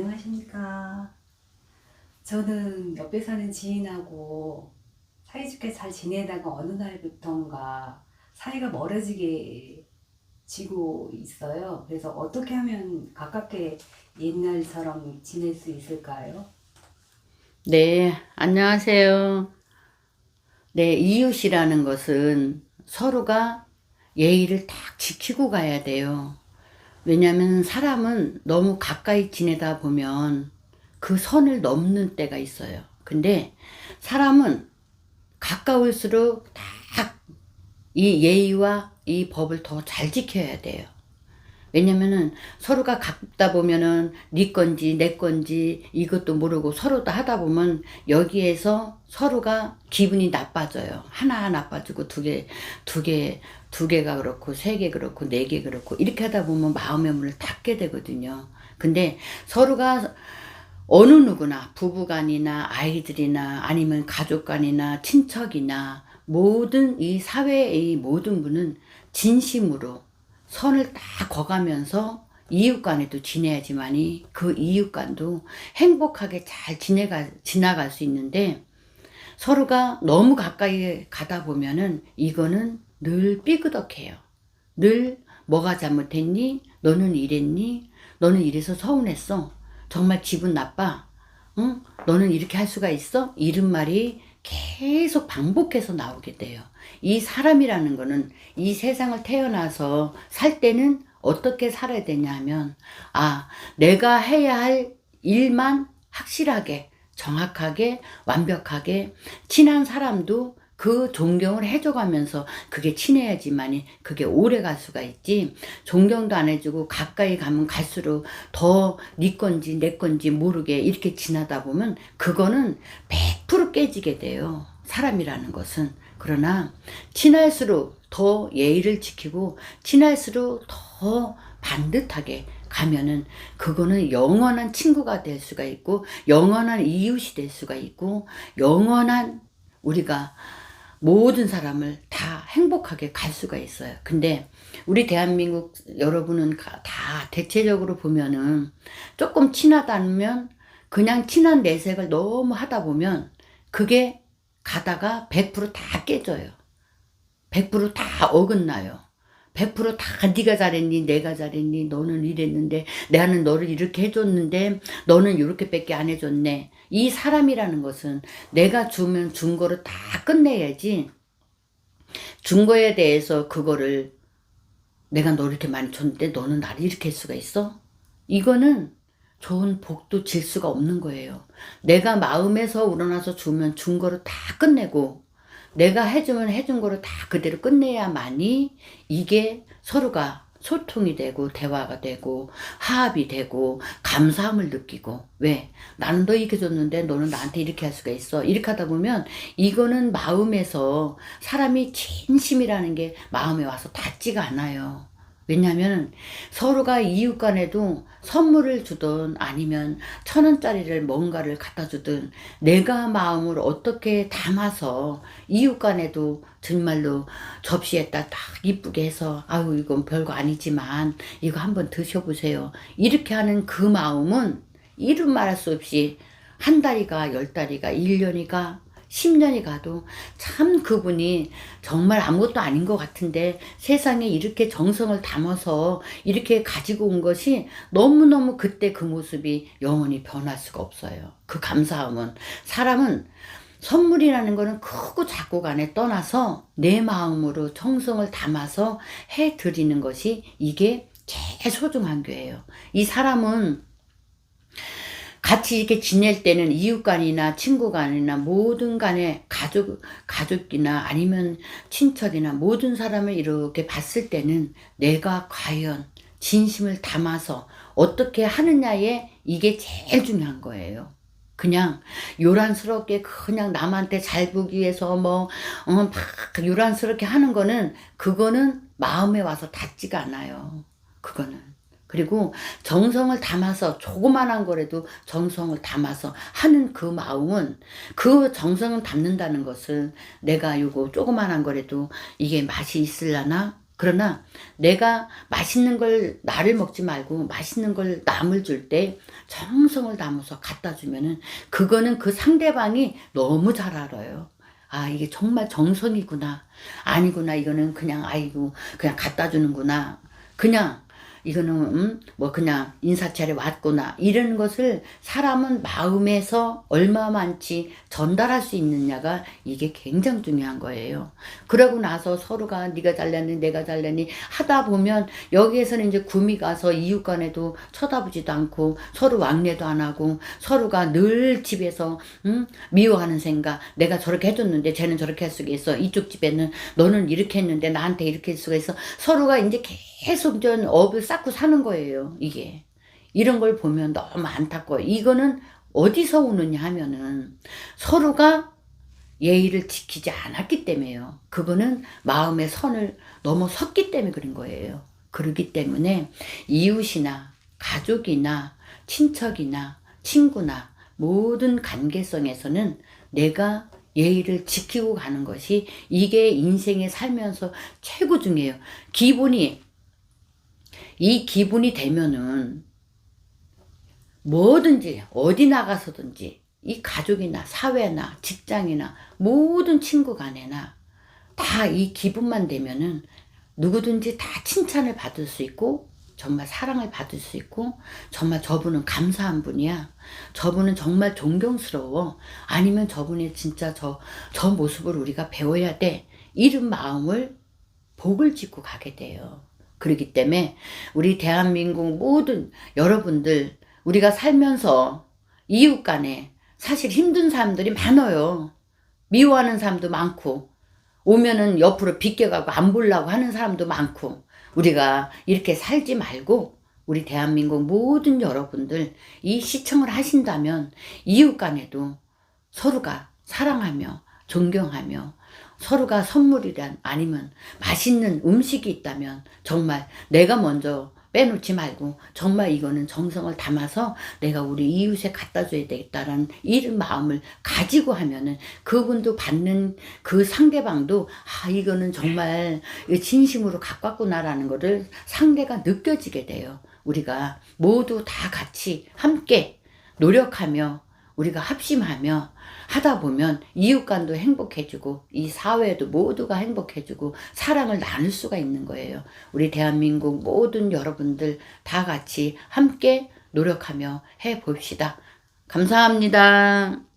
안녕하십니까. 저는 옆에 사는 지인하고 사이좋게 잘 지내다가 어느 날부턴가 사이가 멀어지게 지고 있어요. 그래서 어떻게 하면 가깝게 옛날처럼 지낼 수 있을까요? 네, 안녕하세요. 네, 이웃이라는 것은 서로가 예의를 딱 지키고 가야 돼요. 왜냐하면 사람은 너무 가까이 지내다 보면 그 선을 넘는 때가 있어요. 근데 사람은 가까울수록 딱 이 예의와 이 법을 더 잘 지켜야 돼요. 왜냐면은 서로가 가깝다 보면은 네 건지 내 건지 이것도 모르고 서로 다 하다 보면 여기에서 서로가 기분이 나빠져요. 하나 나빠지고 두 개, 두 개, 두 개가 그렇고 세 개 그렇고 네 개 그렇고 이렇게 하다 보면 마음의 문을 닫게 되거든요. 근데 서로가 어느 누구나 부부간이나 아이들이나 아니면 가족간이나 친척이나 모든 이 사회의 모든 분은 진심으로 선을 다 거가면서 이웃간에도 지내야지만이 그 이웃간도 행복하게 잘 지내가 지나갈 수 있는데 서로가 너무 가까이 가다 보면은 이거는 늘 삐그덕해요. 늘 뭐가 잘못했니? 너는 이랬니? 너는 이래서 서운했어. 정말 기분 나빠. 응? 너는 이렇게 할 수가 있어? 이런 말이 계속 반복해서 나오게 돼요. 이 사람이라는 거는 이 세상을 태어나서 살 때는 어떻게 살아야 되냐 하면, 아, 내가 해야 할 일만 확실하게, 정확하게, 완벽하게, 친한 사람도 그 존경을 해줘가면서 그게 친해야지만이 그게 오래 갈 수가 있지. 존경도 안 해주고 가까이 가면 갈수록 더 네 건지 내 건지 모르게 이렇게 지나다 보면 그거는 100% 깨지게 돼요. 사람이라는 것은. 그러나 친할수록 더 예의를 지키고 친할수록 더 반듯하게 가면은 그거는 영원한 친구가 될 수가 있고 영원한 이웃이 될 수가 있고 영원한 우리가 모든 사람을 다 행복하게 갈 수가 있어요. 근데 우리 대한민국 여러분은 가- 다 대체적으로 보면은 조금 친하다면 그냥 친한 내색을 너무 하다 보면 그게 가다가 100%다 깨져요. 100%다 어긋나요. 100%다 네가 잘했니 내가 잘했니 너는 이랬는데 나는 너를 이렇게 해줬는데 너는 이렇게밖에 안 해줬네 이 사람이라는 것은 내가 주면 준 거를 다 끝내야지 준 거에 대해서 그거를 내가 너 이렇게 많이 줬는데 너는 나를 이렇게 할 수가 있어? 이거는 좋은 복도 질 수가 없는 거예요. 내가 마음에서 우러나서 주면 준 거를 다 끝내고 내가 해주면 해준 거를 다 그대로 끝내야만이 이게 서로가 소통이 되고 대화가 되고 화합이 되고 감사함을 느끼고. 왜? 나는 너 이렇게 줬는데 너는 나한테 이렇게 할 수가 있어. 이렇게 하다 보면 이거는 마음에서 사람이 진심이라는 게 마음에 와서 닿지가 않아요. 왜냐하면 서로가 이웃 간에도 선물을 주든 아니면 천 원짜리를 뭔가를 갖다 주든 내가 마음을 어떻게 담아서 이웃 간에도 정말로 접시에다 딱 이쁘게 해서 아유 이건 별거 아니지만 이거 한번 드셔보세요. 이렇게 하는 그 마음은 이름 말할 수 없이 한 달이가 열 달이가 일 년이가 10년이 가도 참 그분이 정말 아무것도 아닌 것 같은데 세상에 이렇게 정성을 담아서 이렇게 가지고 온 것이 너무너무 그때 그 모습이 영원히 변할 수가 없어요. 그 감사함은 사람은 선물이라는 거는 크고 작고 간에 떠나서 내 마음으로 정성을 담아서 해 드리는 것이 이게 제일 소중한 거예요. 이 사람은 같이 이렇게 지낼 때는 이웃 간이나 친구 간이나 모든 간에 가족, 가족이나 아니면 친척이나 모든 사람을 이렇게 봤을 때는 내가 과연 진심을 담아서 어떻게 하느냐에 이게 제일 중요한 거예요. 그냥 요란스럽게 그냥 남한테 잘 보기 위해서 뭐, 어, 막 요란스럽게 하는 거는 그거는 마음에 와서 닿지가 않아요. 그거는. 그리고 정성을 담아서 조그만한 거라도 정성을 담아서 하는 그 마음은 그 정성을 담는다는 것은 내가 요거 조그만한 거라도 이게 맛이 있을라나 그러나 내가 맛있는 걸 나를 먹지 말고 맛있는 걸 남을 줄 때 정성을 담아서 갖다 주면은 그거는 그 상대방이 너무 잘 알아요. 아, 이게 정말 정성이구나. 아니구나. 이거는 그냥 아이고 그냥 갖다 주는구나. 그냥 이거는 음, 뭐 그냥 인사차례 왔구나. 이런 것을 사람은 마음에서 얼마만치 전달할 수 있느냐가 이게 굉장히 중요한 거예요. 그러고 나서 서로가 네가 잘났니 내가 잘났니 하다 보면 여기에서는 이제 구미 가서 이웃 간에도 쳐다보지도 않고 서로 왕래도 안 하고 서로가 늘 집에서 음, 미워하는 생각. 내가 저렇게 해줬는데 쟤는 저렇게 할 수가 있어. 이쪽 집에는 너는 이렇게 했는데 나한테 이렇게 할 수가 있어. 서로가 이제 계속 전 업을 쌓고 사는 거예요 이게 이런 걸 보면 너무 안타까워요 이거는 어디서 오느냐 하면은 서로가 예의를 지키지 않았기 때문에요. 그거는 마음의 선을 넘어섰기 때문에 그런 거예요. 그러기 때문에 이웃이나 가족이나 친척이나 친구나 모든 관계성에서는 내가 예의를 지키고 가는 것이 이게 인생에 살면서 최고 중요해요. 기분이 이 기분이 되면은 뭐든지 어디 나가서든지 이 가족이나 사회나 직장이나 모든 친구 간에나 다 이 기분만 되면은 누구든지 다 칭찬을 받을 수 있고 정말 사랑을 받을 수 있고 정말 저분은 감사한 분이야. 저분은 정말 존경스러워. 아니면 저분이 진짜 저, 저 모습을 우리가 배워야 돼. 이런 마음을 복을 짓고 가게 돼요. 그렇기 때문에 우리 대한민국 모든 여러분들 우리가 살면서 이웃 간에 사실 힘든 사람들이 많아요. 미워하는 사람도 많고 오면은 옆으로 비껴가고 안 보려고 하는 사람도 많고 우리가 이렇게 살지 말고 우리 대한민국 모든 여러분들 이 시청을 하신다면 이웃 간에도 서로가 사랑하며 존경하며 서로가 선물이란 아니면 맛있는 음식이 있다면 정말 내가 먼저 빼놓지 말고 정말 이거는 정성을 담아서 내가 우리 이웃에 갖다 줘야 되겠다라는 이런 마음을 가지고 하면은 그분도 받는 그 상대방도 아 이거는 정말 진심으로 가깝구나라는 거를 상대가 느껴지게 돼요. 우리가 모두 다 같이 함께 노력하며 우리가 합심하며 하다 보면 이웃간도 행복해지고 이 사회도 모두가 행복해지고 사랑을 나눌 수가 있는 거예요. 우리 대한민국 모든 여러분들 다 같이 함께 노력하며 해 봅시다. 감사합니다.